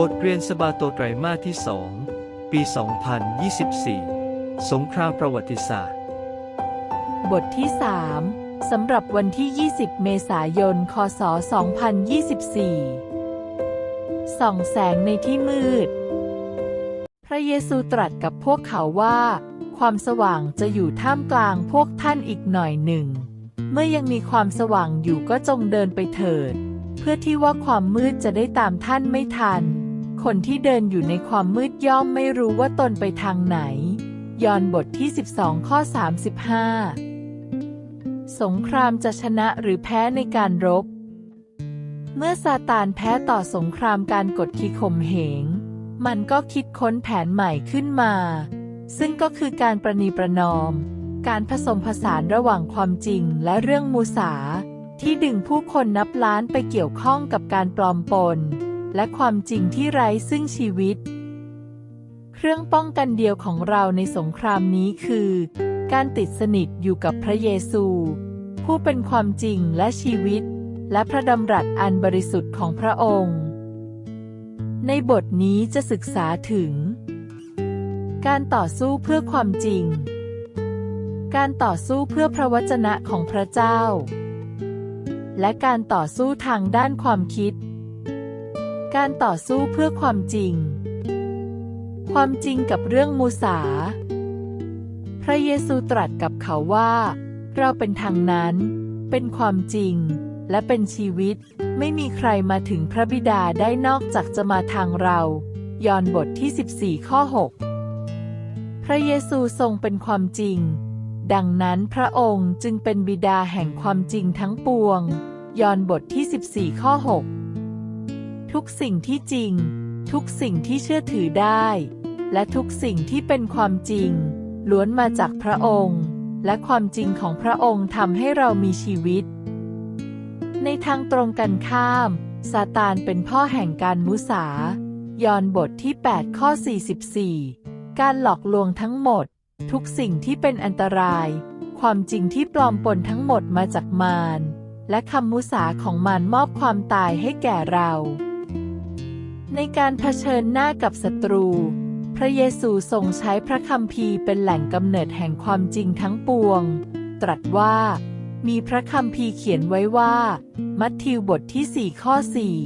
บทเรียนสบาโตไตรมาสที่ 2 ปี 2024 สงครามประวัติศาสตร์ บทที่ 3 สำหรับวันที่ 20 เมษายน คศ 2024 ส่องแสงในที่มืด พระเยซูตรัสกับพวกเขาว่า ความสว่างจะอยู่ท่ามกลางพวกท่านอีกหน่อยหนึ่ง เมื่อยังมีความสว่างอยู่ก็จงเดินไปเถิดเพื่อที่ว่าความมืดจะได้ตามท่านไม่ทัน คนที่เดินอยู่ในความมืดย่อมไม่รู้ว่าตนไปทางไหน ยอห์นบทที่ 12 ข้อ 35 สงครามจะชนะหรือแพ้ในการรบ เมื่อซาตานแพ้ต่อสงครามการกดขี่ข่มเหง มันก็คิดค้นแผนใหม่ขึ้นมา ซึ่งก็คือการประนีประนอม การผสมผสานระหว่างความจริงและเรื่องมูสา ที่ดึงผู้คนนับล้านไปเกี่ยวข้องกับการปลอมปน และความจริงที่ไร้ซึ่งชีวิต เครื่องป้องกันเดียวของเราในสงครามนี้คือ การติดสนิทอยู่กับพระเยซู ผู้เป็นความจริงและชีวิต และพระดำรัสอันบริสุทธิ์ของพระองค์ ในบทนี้จะศึกษาถึง การต่อสู้เพื่อความจริง การต่อสู้เพื่อพระวจนะของพระเจ้าและการต่อสู้ทางด้านความคิด การต่อสู้เพื่อความจริง ความจริงกับเรื่องมูสา พระเยซูตรัสกับเขาว่า เราเป็นทางนั้น เป็นความจริง และเป็นชีวิต ไม่มีใครมาถึงพระบิดาได้นอกจากจะมาทางเรา ยอห์นบทที่ 14 ข้อ 6 พระเยซูทรงเป็นความจริง ดังนั้นพระองค์จึงเป็นบิดาแห่งความจริงทั้งปวง ยอห์นบทที่ 14 ข้อ 6 ทุกสิ่งที่จริง ทุกสิ่งที่เชื่อถือได้ และทุกสิ่งที่เป็นความจริง ล้วนมาจากพระองค์ และความจริงของพระองค์ทำให้เรามีชีวิต ในทางตรงกันข้ามซาตานเป็นพ่อแห่งการมุสายอห์นบทที่ 8 ข้อ 44 การหลอกลวงทั้งหมด ทุกสิ่งที่เป็นอันตราย ความจริงที่ปลอมปนทั้งหมดมาจากมารและคำมุสาของมารมอบความตายให้แก่เรา ในการเผชิญหน้ากับศัตรู พระเยซูทรงใช้พระคัมภีร์เป็นแหล่งกำเนิดแห่งความจริงทั้งปวง ตรัสว่า มีพระคัมภีร์เขียนไว้ว่า มัทธิวบทที่ 4 ข้อ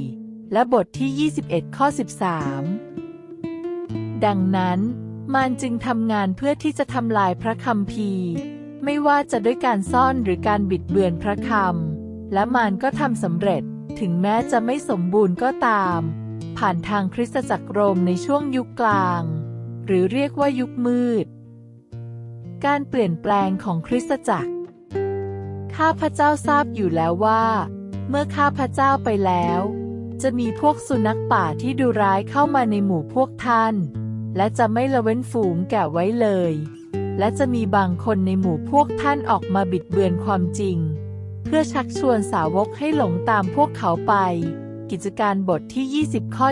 4 และบทที่ 21 ข้อ 13 ดังนั้นมารจึงทำงานเพื่อที่จะทำลายพระคัมภีร์ ไม่ว่าจะด้วยการซ่อนหรือการบิดเบือนพระคำและมารก็ทำสำเร็จถึงแม้จะไม่สมบูรณ์ก็ตาม ผ่านทางคริสตจักรโรมในช่วงยุคกลาง หรือเรียกว่ายุคมืด การเปลี่ยนแปลงของคริสตจักร ข้าพเจ้าทราบอยู่แล้วว่า เมื่อข้าพเจ้าไปแล้ว จะมีพวกสุนัขป่าที่ดูร้ายเข้ามาในหมู่พวกท่าน และจะไม่ละเว้นฝูงแก่ไว้เลย และจะมีบางคนในหมู่พวกท่านออกมาบิดเบือนความจริง เพื่อชักชวนสาวกให้หลงตามพวกเขาไป กิจการบทที่ 20 ข้อ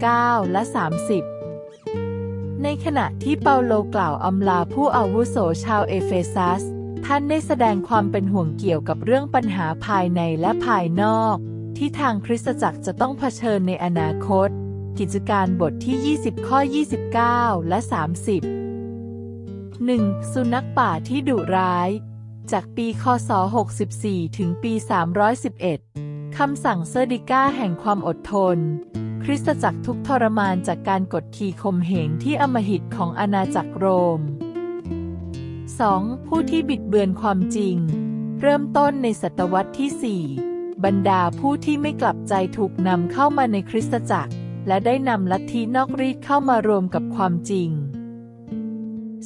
29 และ 30 ในขณะที่เปาโลกล่าวอำลาผู้อาวุโสชาวเอเฟซัส ท่านได้แสดงความเป็นห่วงเกี่ยวกับเรื่องปัญหาภายในและภายนอก ที่ทางคริสตจักรจะต้องเผชิญในอนาคต กิจการบทที่ 20 ข้อ 29 และ 30 1. สุนัขป่าที่ดุร้าย จากปี คศ 64 ถึงปี 311 คำสั่งเซอร์ดิก้าแห่งความอดทน คริสตจักรทุกทรมานจากการกดขี่ข่มเหงที่อมหิตของอาณาจักรโรม 2. ผู้ที่บิดเบือนความจริง เริ่มต้นในศตวรรษที่ 4 บรรดาผู้ที่ไม่กลับใจถูกนำเข้ามาในคริสตจักร และได้นำลัทธินอกรีดเข้ามารวมกับความจริง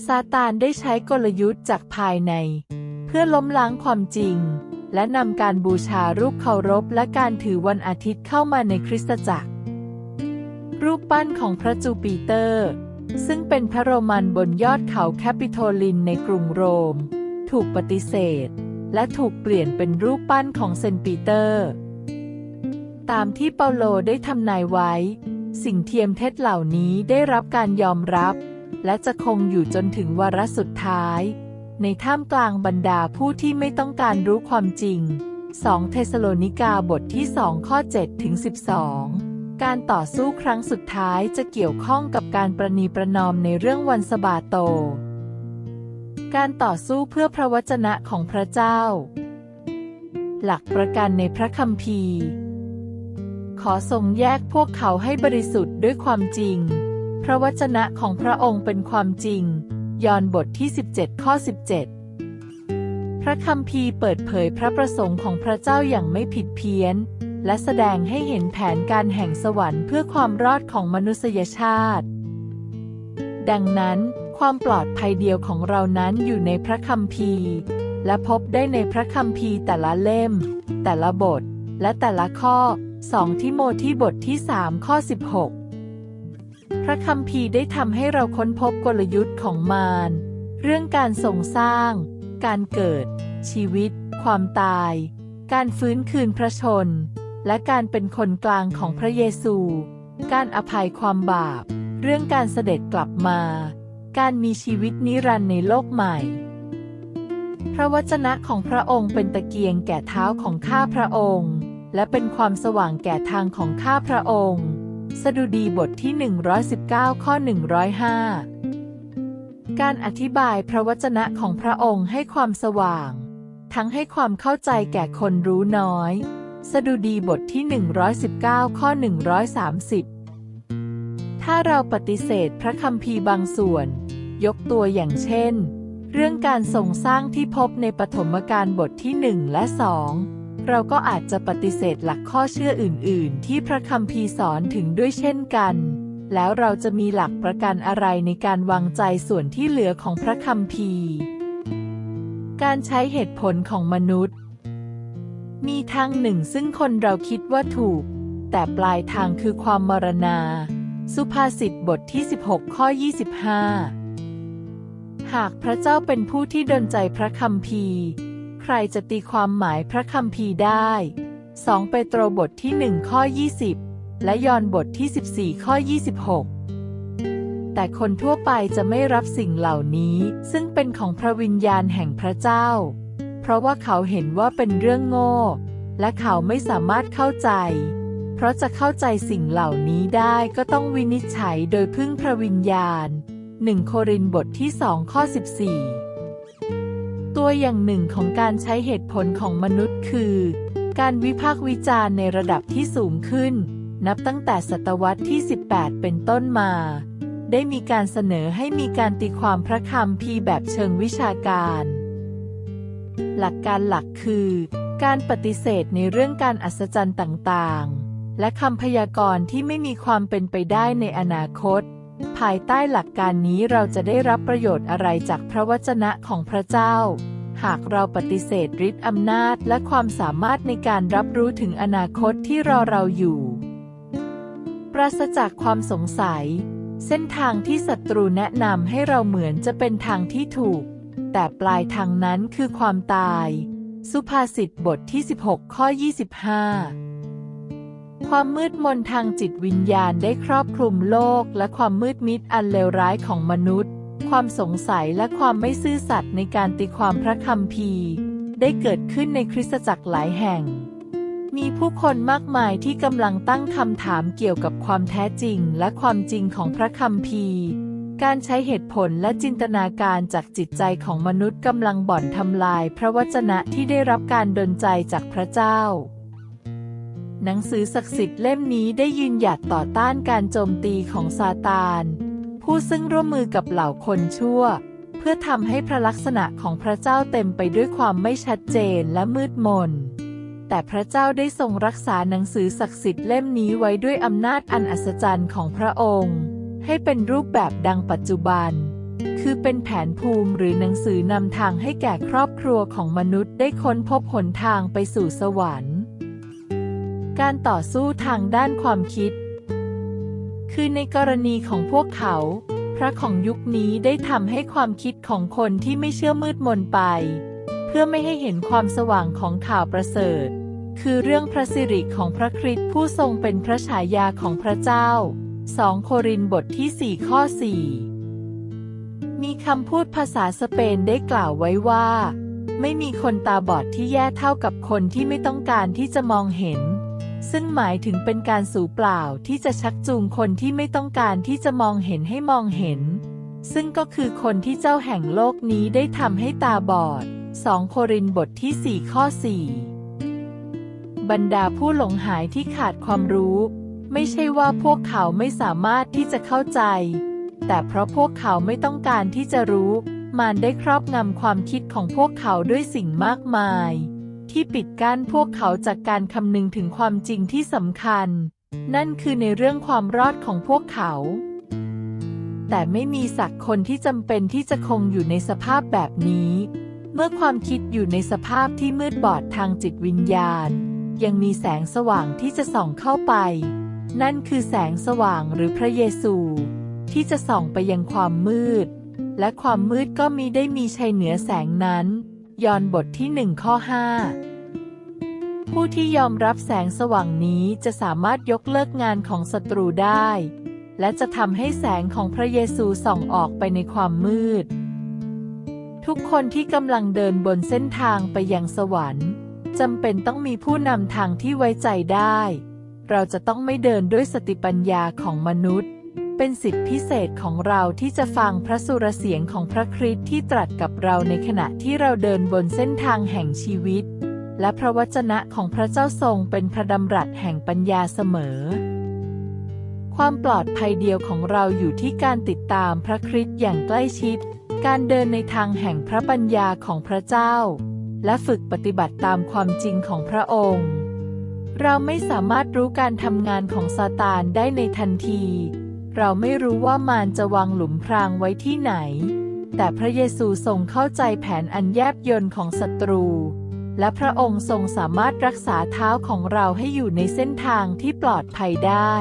ซาตานได้ใช้กลยุทธ์จากภายใน เพื่อล้มล้างความจริง และนำการบูชารูปเคารพและการถือวันอาทิตย์เข้ามาในคริสตจักร รูปปั้นของพระจูปิเตอร์ ซึ่งเป็นพระโรมันบนยอดเขาแคปิโทลินในกรุงโรม ถูกปฏิเสธ และถูกเปลี่ยนเป็นรูปปั้นของเซนปีเตอร์ ตามที่เปาโลได้ทำนายไว้ สิ่งเทียมเท็จเหล่านี้ได้รับการยอมรับ และจะคงอยู่จนถึงวาระสุดท้าย ในท่ามกลางบรรดาผู้ที่ไม่ต้องการรู้ความจริง 2 เทสโลนิกาบทที่ 2 ข้อ7ถึง12 การต่อสู้ครั้งสุดท้ายจะเกี่ยวข้องกับการประนีประนอมในเรื่องวันสบาโต การต่อสู้เพื่อพระวจนะของพระเจ้า หลักประกันในพระคัมภีร์ ขอทรงแยกพวกเขาให้บริสุทธิ์ด้วยความจริง พระวจนะของพระองค์เป็นความจริง ยอห์นบทที่ 17 ข้อ 17 พระคัมภีร์เปิดเผยพระประสงค์ของพระเจ้าอย่างไม่ผิดเพี้ยน และแสดงให้เห็นแผนการแห่งสวรรค์เพื่อความรอดของมนุษยชาติ ดังนั้น ความปลอดภัยเดียวของเรานั้นอยู่ในพระคัมภีร์ และพบได้ในพระคัมภีร์แต่ละเล่ม แต่ละบท และแต่ละข้อ 2 ทิโมธีบทที่ 3 ข้อ 16 พระคัมภีร์ได้ทำให้เราค้นพบกลยุทธ์ของมาร เรื่องการทรงสร้าง การเกิด ชีวิต ความตาย การฟื้นคืนพระชน และการเป็นคนกลางของพระเยซู การอภัยความบาป เรื่องการเสด็จกลับมา การมีชีวิตนิรันดร์ในโลกใหม่ พระวจนะของพระองค์เป็นตะเกียงแก่เท้าของข้าพระองค์ และเป็นความสว่างแก่ทางของข้าพระองค์ สดุดีบทที่ 119 ข้อ 105 การอธิบายพระวจนะของพระองค์ให้ความสว่าง ทั้งให้ความเข้าใจแก่คนรู้น้อย สดุดีบทที่ 119 ข้อ 130 ถ้าเราปฏิเสธพระคัมภีบางส่วน ยกตัวอย่างเช่น เรื่องการทรงสร้างที่พบในปฐมกาลบทที่ 1 และ 2 เราก็อาจจะปฏิเสธหลักข้อเชื่ออื่น ๆ ที่พระคัมภีร์สอนถึงด้วยเช่นกัน แล้วเราจะมีหลักประกันอะไรในการวางใจส่วนที่เหลือของพระคัมภีร์ การใช้เหตุผลของมนุษย์ มีทางหนึ่งซึ่งคนเราคิดว่าถูก แต่ปลายทางคือความมรณา สุภาษิตบทที่ 16 ข้อ 25 หากพระเจ้าเป็นผู้ที่ดลใจพระคัมภีร์ ใครจะตีความหมายพระคัมภีร์ได้ 2 เปโตรบทที่ 1 ข้อ 20 และยอห์นบทที่ 14 ข้อ 26 แต่คนทั่วไปจะไม่รับสิ่งเหล่านี้ ซึ่งเป็นของพระวิญญาณแห่งพระเจ้า เพราะว่าเขาเห็นว่าเป็นเรื่องโง่ และเขาไม่สามารถเข้าใจ เพราะจะเข้าใจสิ่งเหล่านี้ได้ก็ต้องวินิจฉัยโดยพึ่งพระวิญญาณ 1 โครินธ์บทที่ 2 ข้อ 14 ตัวอย่างหนึ่งของการใช้เหตุผลของมนุษย์คือ การวิพากษ์วิจารณ์ในระดับที่สูงขึ้น นับตั้งแต่ศตวรรษที่ 18 เป็นต้นมา ได้มีการเสนอให้มีการตีความพระคัมภีแบบเชิงวิชาการ หลักการหลักคือ การปฏิเสธในเรื่องการอัศจรรย์ต่างๆ และคำพยากรณ์ที่ไม่มีความเป็นไปได้ในอนาคต ภายใต้หลักการนี้เราจะได้รับประโยชน์อะไรจากพระวจนะของพระเจ้า หากเราปฏิเสธฤทธิ์อำนาจและความสามารถในการรับรู้ถึงอนาคตที่รอเราอยู่ ปราศจากความสงสัย เส้นทางที่ศัตรูแนะนำให้เราเหมือนจะเป็นทางที่ถูก แต่ปลายทางนั้นคือความตาย สุภาษิตบทที่ 16 ข้อ 25 ความมืดมนทางจิตวิญญาณได้ครอบคลุมโลก และความมืดมิดอันเลวร้ายของมนุษย์ ความสงสัยและความไม่ซื่อสัตย์ในการตีความพระคัมภีร์ ได้เกิดขึ้นในคริสตจักรหลายแห่ง มีผู้คนมากมายที่กำลังตั้งคำถามเกี่ยวกับความแท้จริงและความจริงของพระคัมภีร์ การใช้เหตุผลและจินตนาการจากจิตใจของมนุษย์กำลังบ่อนทำลาย พระวจนะที่ได้รับการดลใจจากพระเจ้า หนังสือศักดิ์สิทธิ์เล่มนี้ได้ยืนหยัดต่อต้านการโจมตีของซาตาน ผู้ซึ่งร่วมมือกับเหล่าคนชั่ว เพื่อทำให้พระลักษณะของพระเจ้าเต็มไปด้วยความไม่ชัดเจนและมืดมน แต่พระเจ้าได้ทรงรักษาหนังสือศักดิ์สิทธิ์เล่มนี้ไว้ด้วยอำนาจอันอัศจรรย์ของพระองค์ ให้เป็นรูปแบบดังปัจจุบัน คือเป็นแผนภูมิหรือหนังสือนำทางให้แก่ครอบครัวของมนุษย์ได้ค้นพบหนทางไปสู่สวรรค์ การต่อสู้ทางด้านความคิด คือในกรณีของพวกเขา พระของยุคนี้ได้ทำให้ความคิดของคนที่ไม่เชื่อมืดมนไป เพื่อไม่ให้เห็นความสว่างของข่าวประเสริฐ คือเรื่องพระสิริของพระคริสต์ผู้ทรงเป็นพระฉายาของพระเจ้า 2 โครินบทที่ 4 ข้อ 4 มีคำพูดภาษาสเปนได้กล่าวไว้ว่า ไม่มีคนตาบอดที่แย่เท่ากับคนที่ไม่ต้องการที่จะมองเห็น ซึ่งหมายถึงเป็นการสูญเปล่าที่จะชักจูงคนที่ไม่ต้องการที่จะมองเห็นให้มองเห็น ซึ่งก็คือคนที่เจ้าแห่งโลกนี้ได้ทำให้ตาบอด 2 โครินบทที่ 4 ข้อ 4 บรรดาผู้หลงหายที่ขาดความรู้ ไม่ใช่ว่าพวกเขาไม่สามารถที่จะเข้าใจ แต่เพราะพวกเขาไม่ต้องการที่จะรู้มารได้ครอบงำความคิดของพวกเขาด้วยสิ่งมากมาย ที่ปิดกั้นพวกเขาจากการคำนึงถึงความจริงที่สำคัญ นั่นคือในเรื่องความรอดของพวกเขา แต่ไม่มีสักคนที่จำเป็นที่จะคงอยู่ในสภาพแบบนี้ เมื่อความคิดอยู่ในสภาพที่มืดบอดทางจิตวิญญาณ ยังมีแสงสว่างที่จะส่องเข้าไป นั่นคือแสงสว่างหรือพระเยซู ที่จะส่องไปยังความมืด และความมืดก็มีได้มีชัยเหนือแสงนั้น ยอห์นบทที่หนึ่งข้อ5ผู้ที่ยอมรับแสงสว่างนี้จะสามารถยกเลิกงานของศัตรูได้ และจะทำให้แสงของพระเยซูส่องออกไปในความมืด ทุกคนที่กำลังเดินบนเส้นทางไปยังสวรรค์จำเป็นต้องมีผู้นำทางที่ไว้ใจได้ เราจะต้องไม่เดินด้วยสติปัญญาของมนุษย์ เป็นสิทธิพิเศษของเราที่จะฟังพระสุรเสียงของพระคริสต์ที่ตรัสกับเราในขณะที่เราเดินบนเส้นทางแห่งชีวิต และพระวจนะของพระเจ้าทรงเป็นพระดำรัสแห่งปัญญาเสมอ ความปลอดภัยเดียวของเราอยู่ที่การติดตามพระคริสต์อย่างใกล้ชิด การเดินในทางแห่งพระปัญญาของพระเจ้า และฝึกปฏิบัติตามความจริงของพระองค์เราไม่สามารถรู้การทำงานของซาตานได้ในทันที เราไม่รู้ว่ามารจะวางหลุมพรางไว้ที่ไหน แต่พระเยซูทรงเข้าใจแผนอันแยบยลของศัตรู และพระองค์ทรงสามารถรักษาเท้าของเราให้อยู่ในเส้นทางที่ปลอดภัยได้